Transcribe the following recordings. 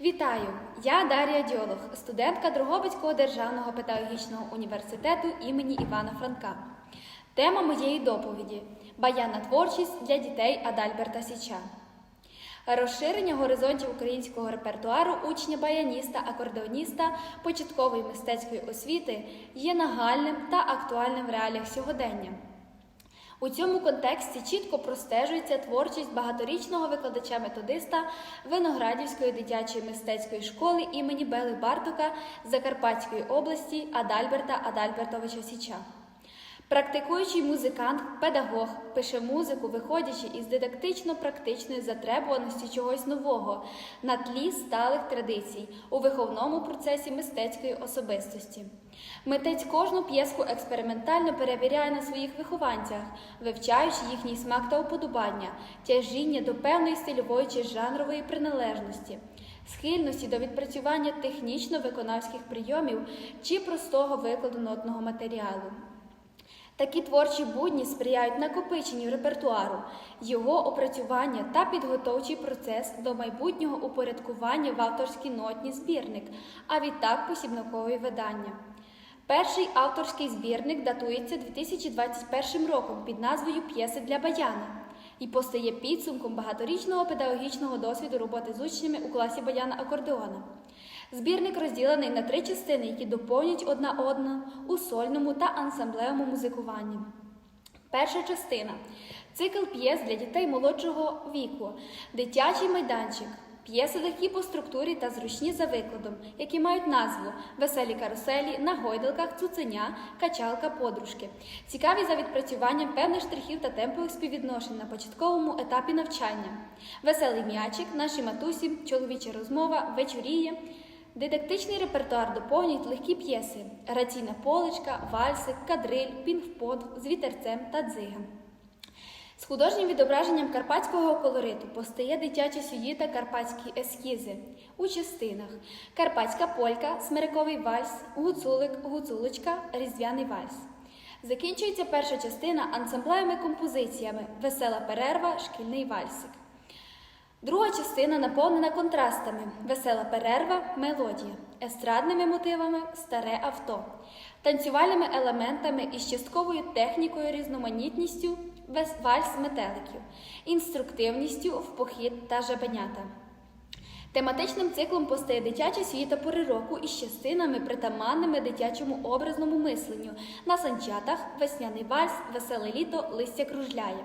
Вітаю! Я Дар'я Дьолог, студентка Дрогобицького державного педагогічного університету імені Івана Франка. Тема моєї доповіді Баянна творчість для дітей Адальберта Січа. Розширення горизонтів українського репертуару учня баяніста, акордеоніста початкової мистецької освіти є нагальним та актуальним в реаліях сьогодення. У цьому контексті чітко простежується творчість багаторічного викладача-методиста Виноградівської дитячої мистецької школи імені Бели Бартука Закарпатської області Адальберта Адальбертовича Січа. Практикуючий музикант, педагог пише музику, виходячи із дидактично-практичної затребуваності чогось нового на тлі сталих традицій у виховному процесі мистецької особистості. Митець кожну п'єску експериментально перевіряє на своїх вихованцях, вивчаючи їхній смак та уподобання, тяжіння до певної стильової чи жанрової приналежності, схильності до відпрацювання технічно-виконавських прийомів чи простого викладу нотного матеріалу. Такі творчі будні сприяють накопиченню репертуару, його опрацювання та підготовчий процес до майбутнього упорядкування в авторський нотні збірник, а відтак посібникові видання. Перший авторський збірник датується 2021 роком під назвою П'єси для баяна і постає підсумком багаторічного педагогічного досвіду роботи з учнями у класі баяна акордеона. Збірник розділений на три частини, які доповнюють одна одну у сольному та ансамблевому музикуванні. Перша частина цикл п'єс для дітей молодшого віку, дитячий майданчик. П'єси легкі по структурі та зручні за викладом, які мають назву Веселі каруселі, на гойдалках, цуценя, качалка, подружки, цікаві за відпрацюванням певних штрихів та темпових співвідношень на початковому етапі навчання, веселий м'ячик, наші матусі, чоловіча розмова, вечоріє. Дидактичний репертуар доповнюють легкі п'єси: граційна поличка, вальсик, кадриль, пінг-понг з вітерцем та дзига. З художнім відображенням карпатського колориту постає дитяча сюїта карпатські ескізи у частинах: Карпатська полька, смириковий вальс, гуцулик, гуцулочка, різдвяний вальс. Закінчується перша частина ансамблевими композиціями Весела перерва, шкільний вальсик. Друга частина наповнена контрастами: весела перерва, мелодія, естрадними мотивами старе авто, танцювальними елементами із частковою технікою, різноманітністю вальс метеликів, інструктивністю в похід та жабенята. Тематичним циклом постає дитяча світа пори року із частинами, притаманними дитячому образному мисленню. На санчатах, весняний вальс, веселе літо, листя кружляє.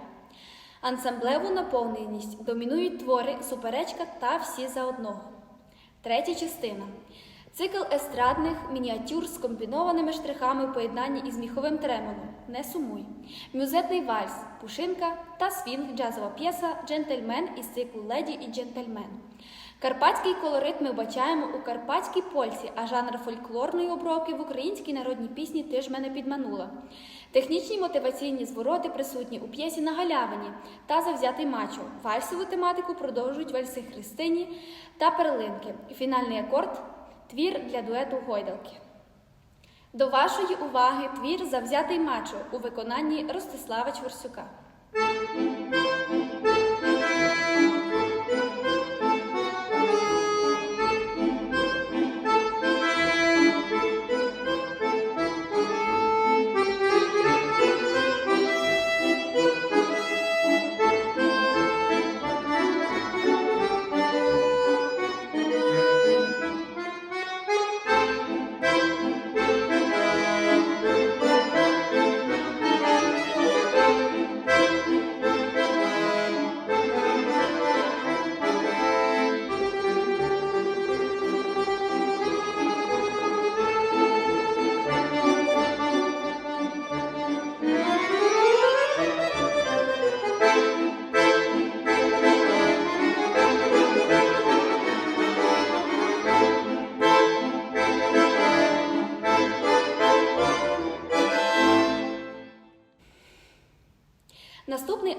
Ансамблеву наповненість домінують твори, суперечка та всі за одного. Третя частина. Цикл естрадних мініатюр з комбінованими штрихами в поєднанні із міховим тремолом Не сумуй, мюзетний вальс, пушинка та свінг джазова п'єса Джентльмен із циклу Леді і джентльмен. Карпатський колорит ми вбачаємо у карпатській польці, а жанр фольклорної обробки в українській народній пісні ти ж мене підманула. Технічні мотиваційні звороти присутні у п'єсі на галявині та завзятий мачо. Вальсову тематику продовжують вальси Христині та перлинки. Фінальний акорд твір для дуету гойдалки. До вашої уваги твір Завзятий мачо у виконанні Ростислава Чворсюка.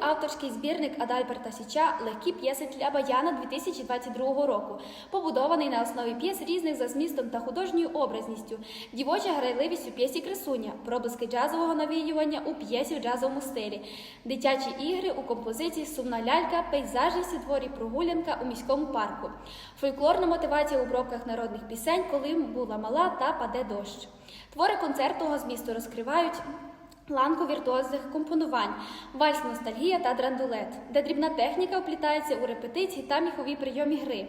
Авторський збірник Адальберта Січа Легкі п'єси для баяна 2022 року, побудований на основі п'єс різних за змістом та художньою образністю, дівоча грайливість у п'єсі Красуня, проблиски джазового навіювання у п'єсі в джазовому стилі, дитячі ігри у композиції Сумна лялька, пейзажність у творі Прогулянка у міському парку, фольклорна мотивація у обробках народних пісень, коли була мала та паде дощ. Твори концертного змісту розкривають ланку віртуозних компонувань, вальс ностальгія та драндулет, де дрібна техніка оплітається у репетиції та міховій прийомі гри.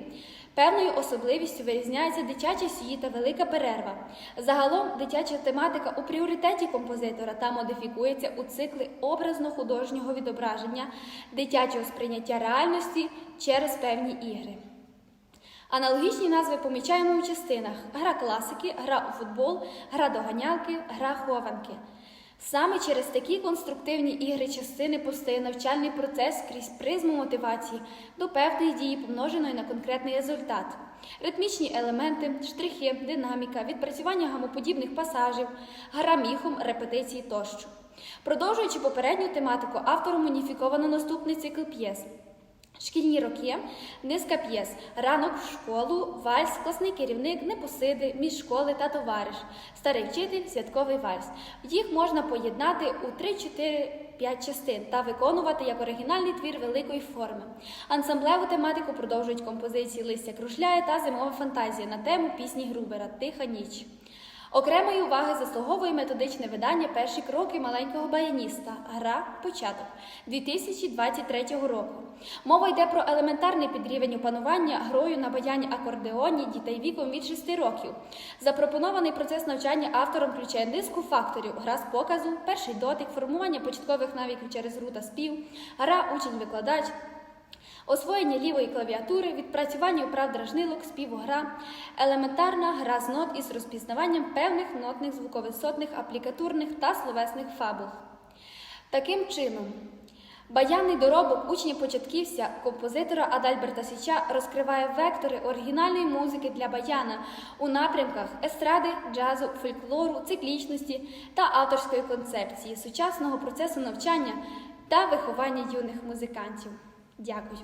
Певною особливістю вирізняється дитяча сії та велика перерва. Загалом дитяча тематика у пріоритеті композитора та модифікується у циклі образно-художнього відображення, дитячого сприйняття реальності через певні ігри. Аналогічні назви помічаємо у частинах: гра класики, гра у футбол, гра доганялки, гра хованки. Саме через такі конструктивні ігри частини постає навчальний процес крізь призму мотивації до певної дії, помноженої на конкретний результат. Ритмічні елементи, штрихи, динаміка, відпрацювання гамоподібних пасажів, гра міхом, репетиції тощо. Продовжуючи попередню тематику, автором уніфіковано наступний цикл п'єс. Шкільні роки, низка п'єс, ранок в школу, вальс, класний керівник, непосиди, між школи та товариш, старий вчитель, святковий вальс. Їх можна поєднати у 3-4-5 частин та виконувати як оригінальний твір великої форми. Ансамблеву тематику продовжують композиції Листя кружляє та зимова фантазія на тему пісні Грубера Тиха ніч. Окремої уваги заслуговує методичне видання Перші кроки маленького баяніста. Гра початок 2023 року. Мова йде про елементарний підрівень опанування грою на баяні акордеоні дітей віком від 6 років. Запропонований процес навчання автором включає низку факторів: гра з показу, перший дотик, формування початкових навиків через гру та спів, гра учень-викладач. Освоєння лівої клавіатури, відпрацювання вправ дражнилок, співу гра, елементарна гра з нот із розпізнаванням певних нотних звуковисотних, аплікатурних та словесних фабул. Таким чином, баянний доробок учня-початківця композитора Адальберта Січа розкриває вектори оригінальної музики для баяна у напрямках естради, джазу, фольклору, циклічності та авторської концепції, сучасного процесу навчання та виховання юних музикантів. Дякую.